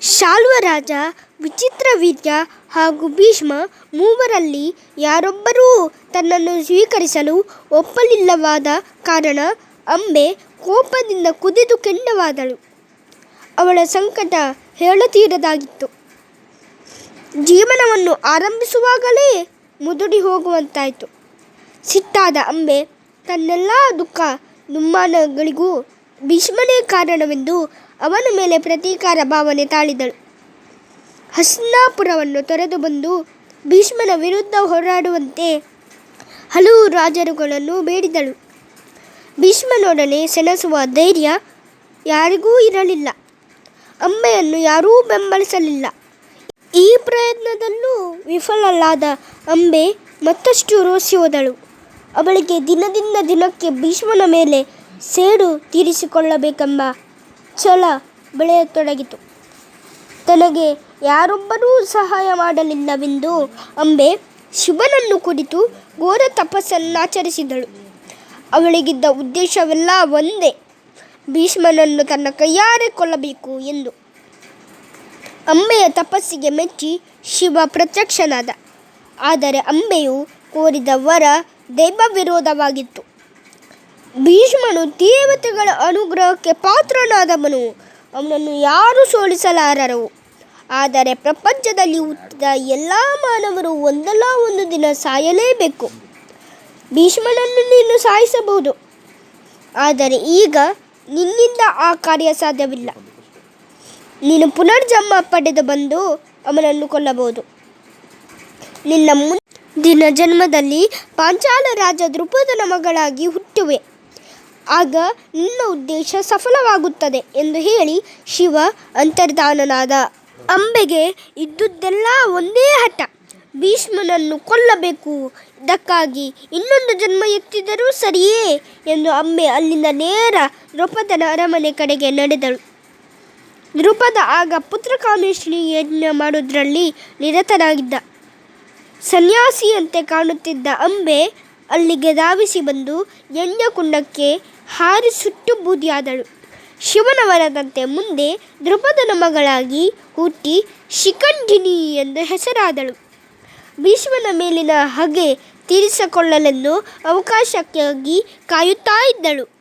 ಶಾಲ್ವರಾಜ ವಿಚಿತ್ರವೀರ್ಯ ಹಾಗೂ ಭೀಷ್ಮ ಮೂವರಲ್ಲಿ ಯಾರೊಬ್ಬರೂ ತನ್ನನ್ನು ಸ್ವೀಕರಿಸಲು ಒಪ್ಪಲಿಲ್ಲವಾದ ಕಾರಣ ಅಂಬೆ ಕೋಪದಿಂದ ಕುದಿದು ಕೆಂಡವಾದಳು. ಅವಳ ಸಂಕಟ ಹೇಳತೀರದಾಗಿತ್ತು. ಜೀವನವನ್ನು ಆರಂಭಿಸುವಾಗಲೇ ಮುದುಡಿ ಹೋಗುವಂತಾಯಿತು. ಸಿಟ್ಟಾದ ಅಂಬೆ ತನ್ನೆಲ್ಲ ದುಃಖ ದುಮ್ಮಾನಗಳಿಗೂ ಭೀಷ್ಮನೇ ಕಾರಣವೆಂದು ಅವನ ಮೇಲೆ ಪ್ರತೀಕಾರ ಭಾವನೆ ತಾಳಿದಳು. ಹಸ್ನಾಪುರವನ್ನು ತೊರೆದು ಬಂದು ಭೀಷ್ಮನ ವಿರುದ್ಧ ಹೋರಾಡುವಂತೆ ಹಲವು ರಾಜರುಗಳನ್ನು ಬೇಡಿದಳು. ಭೀಷ್ಮನೊಡನೆ ಸೆಣಸುವ ಧೈರ್ಯ ಯಾರಿಗೂ ಇರಲಿಲ್ಲ. ಅಂಬೆಯನ್ನು ಯಾರೂ ಬೆಂಬಲಿಸಲಿಲ್ಲ. ಈ ಪ್ರಯತ್ನದಲ್ಲೂ ವಿಫಲಲ್ಲಾದ ಅಂಬೆ ಮತ್ತಷ್ಟು ರೋಸಿ ಹೋದಳು. ಅವಳಿಗೆ ದಿನದಿಂದ ದಿನಕ್ಕೆ ಭೀಷ್ಮನ ಮೇಲೆ ಸೇಡು ತೀರಿಸಿಕೊಳ್ಳಬೇಕೆಂಬ ಛಲ ಬೆಳೆಯತೊಡಗಿತು. ತನಗೆ ಯಾರೊಬ್ಬರೂ ಸಹಾಯ ಮಾಡಲಿಲ್ಲವೆಂದು ಅಂಬೆ ಶಿವನನ್ನು ಕುರಿತು ಘೋರ ತಪಸ್ಸನ್ನಾಚರಿಸಿದಳು. ಅವಳಿಗಿದ್ದ ಉದ್ದೇಶವೆಲ್ಲ ಒಂದೇ, ಭೀಷ್ಮನನ್ನು ತನ್ನ ಕೈಯಾರೆ ಕೊಲ್ಲಬೇಕು ಎಂದು. ಅಂಬೆಯ ತಪಸ್ಸಿಗೆ ಮೆಚ್ಚಿ ಶಿವ ಪ್ರತ್ಯಕ್ಷನಾದ. ಆದರೆ ಅಂಬೆಯು ಕೋರಿದ ವರ ದೈವವಿರೋಧವಾಗಿತ್ತು. ಭೀಷ್ಮನು ದೇವತೆಗಳ ಅನುಗ್ರಹಕ್ಕೆ ಪಾತ್ರನಾದವನು. ಅವನನ್ನು ಯಾರೂ ಸೋಲಿಸಲಾರರು. ಆದರೆ ಪ್ರಪಂಚದಲ್ಲಿ ಹುಟ್ಟಿದ ಎಲ್ಲ ಮಾನವರು ಒಂದಲ್ಲ ಒಂದು ದಿನ ಸಾಯಲೇಬೇಕು. ಭೀಷ್ಮನನ್ನು ನೀನು ಸಾಯಿಸಬಹುದು. ಆದರೆ ಈಗ ನಿನ್ನಿಂದ ಆ ಕಾರ್ಯ ಸಾಧ್ಯವಿಲ್ಲ. ನೀನು ಪುನರ್ಜನ್ಮ ಪಡೆದು ಬಂದು ಅವನನ್ನು ಕೊಲ್ಲಬಹುದು. ನಿನ್ನ ಮುಂದಿನ ಜನ್ಮದಲ್ಲಿ ಪಾಂಚಾಲ ರಾಜ ದ್ರುಪದನ ಮಗಳಾಗಿ ಹುಟ್ಟುವೆ. ಆಗ ನಿನ್ನ ಉದ್ದೇಶ ಸಫಲವಾಗುತ್ತದೆ ಎಂದು ಹೇಳಿ ಶಿವ ಅಂತರ್ಧಾನನಾದ. ಅಂಬೆಗೆ ಇದ್ದುದೆಲ್ಲ ಒಂದೇ ಹಠ. ಭೀಷ್ಮನನ್ನು ಕೊಲ್ಲಬೇಕು. ಇದಕ್ಕಾಗಿ ಇನ್ನೊಂದು ಜನ್ಮ ಎತ್ತಿದರೂ ಸರಿಯೇ ಎಂದು ಅಂಬೆ ಅಲ್ಲಿಂದ ನೇರ ದ್ರುಪದನ ಅರಮನೆ ಕಡೆಗೆ ನಡೆದಳು. ದ್ರುಪದ ಆಗ ಪುತ್ರಕಾಮೇಶ್ವರಿ ಯಜ್ಞ ಮಾಡುವುದರಲ್ಲಿ ನಿರತನಾಗಿದ್ದ. ಸನ್ಯಾಸಿಯಂತೆ ಕಾಣುತ್ತಿದ್ದ ಅಂಬೆ ಅಲ್ಲಿಗೆ ಧಾವಿಸಿ ಬಂದು ಯಜ್ಞಕುಂಡಕ್ಕೆ ಹಾರಿ ಸುಟ್ಟು ಬೂದಿಯಾದಳು. ಶಿವನ ವರದಂತೆ ಮುಂದೆ ದ್ರುಪದನ ಮಗಳಾಗಿ ಹುಟ್ಟಿ ಶಿಖಂಡಿನಿ ಎಂದು ಹೆಸರಾದಳು. ಭೀಷ್ಮನ ಮೇಲಿನ ಹಗೆ ತೀರಿಸಿಕೊಳ್ಳಲೆಂದು ಅವಕಾಶಕ್ಕಾಗಿ ಕಾಯುತ್ತಾ ಇದ್ದಳು.